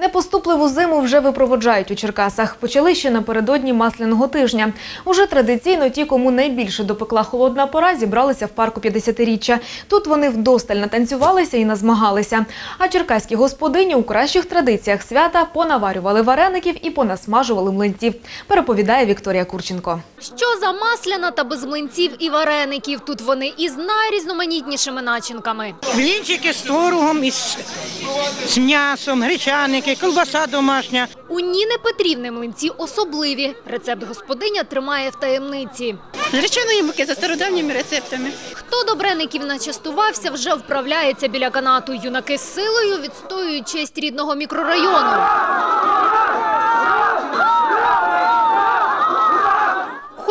Непоступливу зиму вже випроводжають у Черкасах. Почали ще напередодні масляного тижня. Уже традиційно ті, кому найбільше допекла холодна пора, зібралися в парку 50-річчя. Тут вони вдосталь натанцювалися і назмагалися. А черкаські господині у кращих традиціях свята понаварювали вареників і понасмажували млинців. Переповідає Вікторія Курченко. Що за масляна та без млинців і вареників? Тут вони із найрізноманітнішими начинками. Блінчики з творогом, із з м'ясом, гречаники, колбаса домашня. У Ніни Петрівни млинці особливі. Рецепт господиня тримає в таємниці. З муки за стародавніми рецептами. Хто добреників начастувався, вже вправляється біля канату. Юнаки з силою відстоюють честь рідного мікрорайону.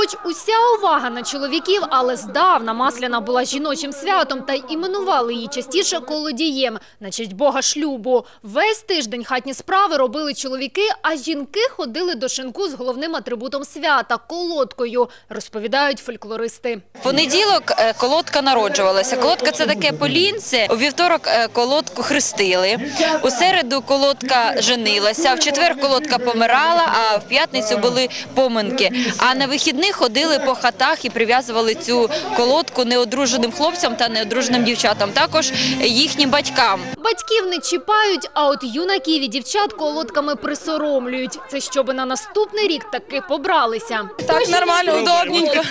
Хоч уся увага на чоловіків, але здавна масляна була жіночим святом та іменували її частіше колодієм на честь бога шлюбу. Весь тиждень хатні справи робили чоловіки, а жінки ходили до шинку з головним атрибутом свята колодкою, розповідають фольклористи. В понеділок е, колодка народжувалася. Колодка це таке полінце. У вівторок е, колодку хрестили. У середу колодка женилася. В четвер колодка помирала, а в п'ятницю були поминки. А на вихідних ходили по хатах і прив'язували цю колодку неодруженим хлопцям та неодруженим дівчатам. Також їхнім батькам. Батьків не чіпають, а от юнаків і дівчат колодками присоромлюють. Це щоби на наступний рік таки побралися. Так, нормально, удобненько.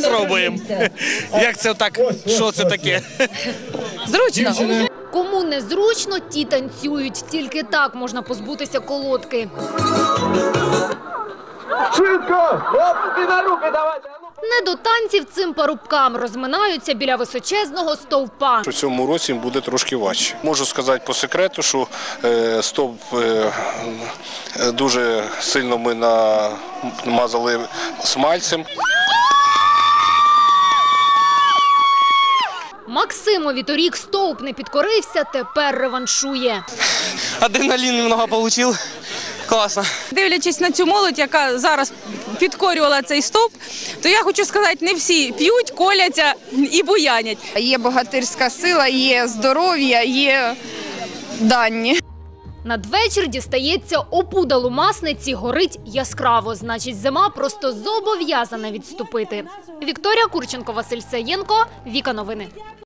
Спробуємо. Як це так? Що це таке? Зручно. Кому незручно, ті танцюють. Тільки так можна позбутися колодки. Швидко! Оп, на руки давайте! Не до танців цим парубкам розминаються біля височезного стовпа. У цьому році буде трошки важче. Можу сказати по секрету, що е, стовп е, е, дуже сильно ми намазали смальцем. Максимові торік стовп не підкорився, тепер реваншує. Адреналін немного отримав. Класно. Дивлячись на цю молодь, яка зараз підкорювала цей стовп, то я хочу сказати, не всі п'ють, коляться і буянять. Є богатирська сила, є здоров'я, є дані. Надвечір дістається опудалу масниці, горить яскраво. Значить, зима просто зобов'язана відступити. Вікторія Курченко, Василь Саєнко, Віка Новини.